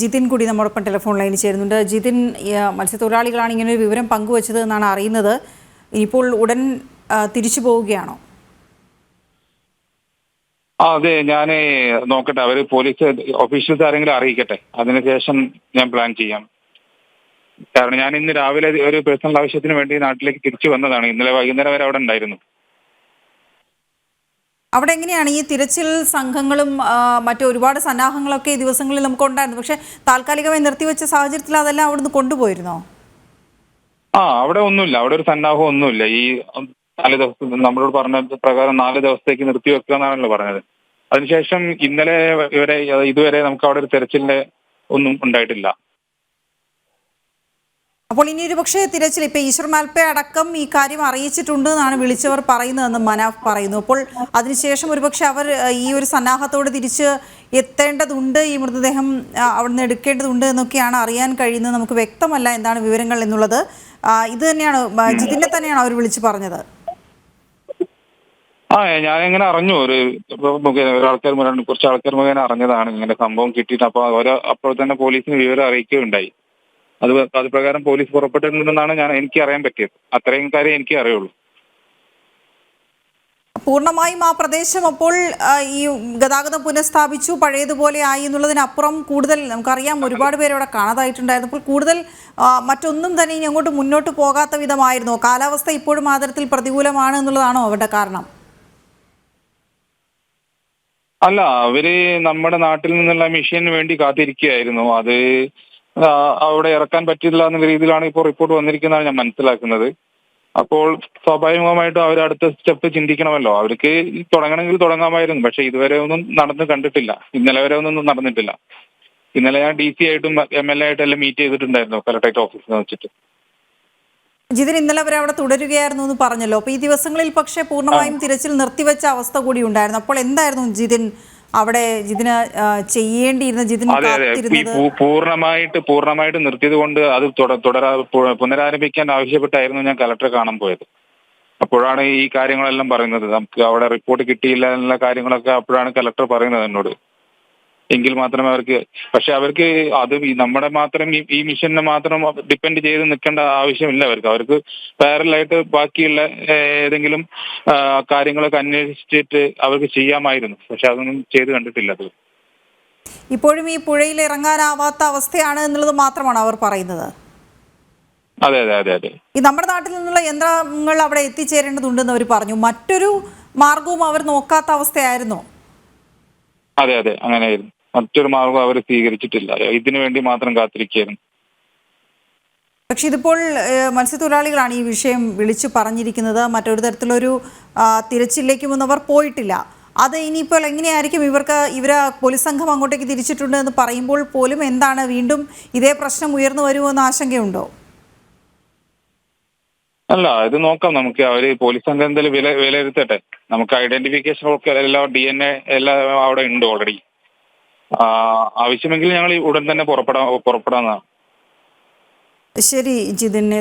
ജിതിൻ കൂടി നമ്മോടൊപ്പം ടെലിഫോൺ ലൈനിൽ ചേരുന്നുണ്ട്. ജിതിൻ മത്സ്യത്തൊഴിലാളികളാണ് ഇങ്ങനെ ഒരു വിവരം പങ്കുവച്ചത് എന്നാണ് അറിയുന്നത്. ഇപ്പോൾ ഉടൻ തിരിച്ചു പോവുകയാണോ? ആ അതെ ഞാൻ നോക്കട്ടെ അവർ പോലീസ് ഓഫീഷ്യൽസ് ആരെങ്കിലും അറിയിക്കട്ടെ. അതിനുശേഷം ഞാൻ പ്ലാൻ ചെയ്യാം. കാരണം ഞാൻ ഇന്ന് രാവിലെ ഒരു പേഴ്സണൽ ആവശ്യത്തിന് വേണ്ടി നാട്ടിലേക്ക് തിരിച്ചു വന്നതാണ്. ഇന്നലെ വൈകുന്നേരം വരെ അവിടെ ഉണ്ടായിരുന്നു. അവിടെ എങ്ങനെയാണ് ഈ തിരച്ചിൽ സംഘങ്ങളും മറ്റു ഒരുപാട് സന്നാഹങ്ങളൊക്കെ ഈ ദിവസങ്ങളിൽ നമുക്ക് ഉണ്ടായിരുന്നു പക്ഷെ താൽക്കാലികമായി നിർത്തിവെച്ച സാഹചര്യത്തിൽ അതെല്ലാം അവിടുന്ന് കൊണ്ടുപോയിരുന്നോ? ആ അവിടെ ഒന്നുമില്ല. അവിടെ ഒരു സന്നാഹം ഒന്നുമില്ല. ഈ നാല് ദിവസം നമ്മളോട് പറഞ്ഞ പ്രകാരം നാല് ദിവസത്തേക്ക് നിർത്തി വെക്കുക എന്നാണല്ലോ പറഞ്ഞത്. അതിനുശേഷം ഇന്നലെ ഇവരെ ഇതുവരെ നമുക്ക് അവിടെ ഒരു തെരച്ചിലിന്റെ ഒന്നും ഉണ്ടായിട്ടില്ല. അപ്പോൾ ഇനി ഒരു പക്ഷേ തിരച്ചിൽ ഇപ്പൊ ഈശ്വർ മാൽപ്പെ അടക്കം ഈ കാര്യം അറിയിച്ചിട്ടുണ്ട് എന്നാണ് വിളിച്ചവർ പറയുന്നതെന്ന് മനാഫ് പറയുന്നു. അപ്പോൾ അതിനുശേഷം ഒരുപക്ഷെ അവർ ഈ ഒരു സന്നാഹത്തോട് തിരിച്ച് എത്തേണ്ടതുണ്ട് ഈ മൃതദേഹം അവിടുന്ന് എടുക്കേണ്ടതുണ്ട് എന്നൊക്കെയാണ് അറിയാൻ കഴിയുന്നത്. നമുക്ക് വ്യക്തമല്ല എന്താണ് വിവരങ്ങൾ എന്നുള്ളത്. ഇത് തന്നെയാണ് ജിതിനെ തന്നെയാണ് അവർ വിളിച്ചു പറഞ്ഞത്. ആ ഞാൻ ഇങ്ങനെ അറിഞ്ഞു. ഒരു ഒരാൾക്കാർ കുറച്ച് ആൾക്കാർ മുഖേന അറിഞ്ഞതാണ്. ഇങ്ങനെ സംഭവം കിട്ടിയിട്ട് അപ്പൊ അവർ അപ്പോൾ തന്നെ പോലീസിന് വിവരം അറിയിക്കുകയുണ്ടായി. അത് അത് പ്രകാരം പോലീസ് പുറപ്പെട്ടിട്ടുണ്ടെന്നാണ് ഞാൻ എനിക്ക് അറിയാൻ പറ്റിയത്. അത്രയും കാര്യം എനിക്ക് അറിയുള്ളൂ. പൂർണമായും ആ പ്രദേശം അപ്പോൾ ഈ ഗതാഗതം പുനഃസ്ഥാപിച്ചു പഴയതുപോലെ ആയി എന്നുള്ളതിനപ്പുറം കൂടുതൽ നമുക്കറിയാം ഒരുപാട് പേര് അവിടെ കാണാതായിട്ടുണ്ടായിരുന്നു. അപ്പോൾ കൂടുതൽ മറ്റൊന്നും തന്നെ ഇനി അങ്ങോട്ട് മുന്നോട്ട് പോകാത്ത വിധമായിരുന്നു. കാലാവസ്ഥ ഇപ്പോഴും ആദരത്തിൽ പ്രതികൂലമാണ് എന്നുള്ളതാണോ അവരുടെ കാരണം? അല്ല അവർ നമ്മുടെ നാട്ടിൽ നിന്നുള്ള മെഷീൻ വേണ്ടി കാത്തിരിക്കുകയായിരുന്നു. അത് അവിടെ ഇറക്കാൻ പറ്റില്ല എന്ന രീതിയിലാണ് ഇപ്പോൾ റിപ്പോർട്ട് വന്നിരിക്കുന്നതാണ് ഞാൻ മനസ്സിലാക്കുന്നത്. അപ്പോൾ സ്വാഭാവികമായിട്ടും അവർ അടുത്ത സ്റ്റെപ്പ് ചിന്തിക്കണമല്ലോ. അവർക്ക് തുടങ്ങണമെങ്കിൽ തുടങ്ങാമായിരുന്നു. പക്ഷെ ഇതുവരെ ഒന്നും നടന്നു കണ്ടിട്ടില്ല. ഇന്നലെ വരെ ഒന്നും നടന്നിട്ടില്ല. ഇന്നലെ ഞാൻ ഡി സി ആയിട്ടും എം എൽ എ ആയിട്ടും എല്ലാം മീറ്റ് ചെയ്തിട്ടുണ്ടായിരുന്നു കലക്ടറേറ്റ് ഓഫീസിൽ വെച്ചിട്ട്. ജിതിൻ ഇന്നലെ വരെ അവിടെ തുടരുകയായിരുന്നു എന്ന് പറഞ്ഞല്ലോ. അപ്പൊ ഈ ദിവസങ്ങളിൽ പക്ഷേ പൂർണമായും തിരച്ചിൽ നിർത്തിവെച്ച അവസ്ഥ കൂടി ഉണ്ടായിരുന്നു. അപ്പോൾ എന്തായിരുന്നു ജിതിൻ അവിടെ ജിതിന് ചെയ്യേണ്ടിയിരുന്ന ജിതിന് അതെ അതെ. ഈ കാത്തിരുന്നത് പൂ- പൂർണമായിട്ട് പൂർണമായിട്ട് നിർത്തിയത് കൊണ്ട് അത് തുട- തുടരാ പു- പുനരാരംഭിക്കാൻ ആവശ്യപ്പെട്ടായിരുന്നു ഞാൻ കലക്ടറെ കാണാൻ പോയത്. അപ്പോഴാണ് ഈ കാര്യങ്ങളെല്ലാം പറയുന്നത്. നമുക്ക് അവിടെ റിപ്പോർട്ട് കിട്ടിയില്ല എന്നുള്ള കാര്യങ്ങളൊക്കെ അപ്പോഴാണ് കലക്ടർ പറയുന്നത് എന്നോട്. എങ്കിൽ മാത്രമേ അവർക്ക് പക്ഷെ അവർക്ക് അത് നമ്മുടെ മാത്രം ഈ- മിഷനെ മാത്രം ഡിപ്പെൻഡ് ചെയ്ത് നിൽക്കേണ്ട ആവശ്യമില്ല അവർക്ക്. അവർക്ക് പാരലായിട്ട് ബാക്കിയുള്ള ഏതെങ്കിലും കാര്യങ്ങളൊക്കെ അന്വേഷിച്ചിട്ട് അവർക്ക് ചെയ്യാമായിരുന്നു. പക്ഷെ അതൊന്നും ചെയ്ത് കണ്ടിട്ടില്ല അത്. ഇപ്പോഴും ഈ പുഴയിൽ ഇറങ്ങാനാവാത്ത അവസ്ഥയാണ് എന്നുള്ളത് മാത്രമാണ് അവർ പറയുന്നത്. അതെ അതെ അതെ അതെ. ഈ നമ്മുടെ നാട്ടിൽ നിന്നുള്ള യന്ത്രങ്ങൾ അവിടെ എത്തിച്ചേരേണ്ടതുണ്ടെന്ന് അവർ പറഞ്ഞു. മറ്റൊരു മാർഗവും അവർ നോക്കാത്ത അവസ്ഥയായിരുന്നു. അതെ അതെ അങ്ങനെയായിരുന്നു. മറ്റൊരു മാർഗം അവർ സ്വീകരിച്ചിട്ടില്ല. ഇതിനു വേണ്ടി മാത്രം കാത്തിരിക്കുകയായിരുന്നു. പക്ഷെ ഇതിപ്പോൾ മത്സ്യത്തൊഴിലാളികളാണ് ഈ വിഷയം വിളിച്ചു പറഞ്ഞിരിക്കുന്നത്. മറ്റൊരു തരത്തിലൊരു തിരച്ചിലേക്കും തിരച്ചിലേക്കും അവർ പോയിട്ടില്ല. അത് ഇനിയിപ്പോൾ എങ്ങനെയായിരിക്കും ഇവർക്ക് ഇവരെ പോലീസ് സംഘം അങ്ങോട്ടേക്ക് തിരിച്ചിട്ടുണ്ട് എന്ന് പറയുമ്പോൾ പോലും എന്താണ് വീണ്ടും ഇതേ പ്രശ്നം ഉയർന്നു വരുമോ എന്ന ആശങ്കയുണ്ടോ? അല്ല ഇത് നോക്കാം നമുക്ക്. അവർ പോലീസ് സംഘം എന്തായാലും വില വിലയിരുത്തട്ടെ. നമുക്ക് ഐഡന്റിഫിക്കേഷൻ ഒക്കെ എല്ലാം ഡി എൻ എ എല്ലാം അവിടെ ഉണ്ട് ഓൾറെഡി ആവശ്യമെങ്കിൽ ഞങ്ങൾ ഉടൻ തന്നെ പുറപ്പെടാം പുറപ്പെടാമെന്നാണ് ശരി ജിതിനെ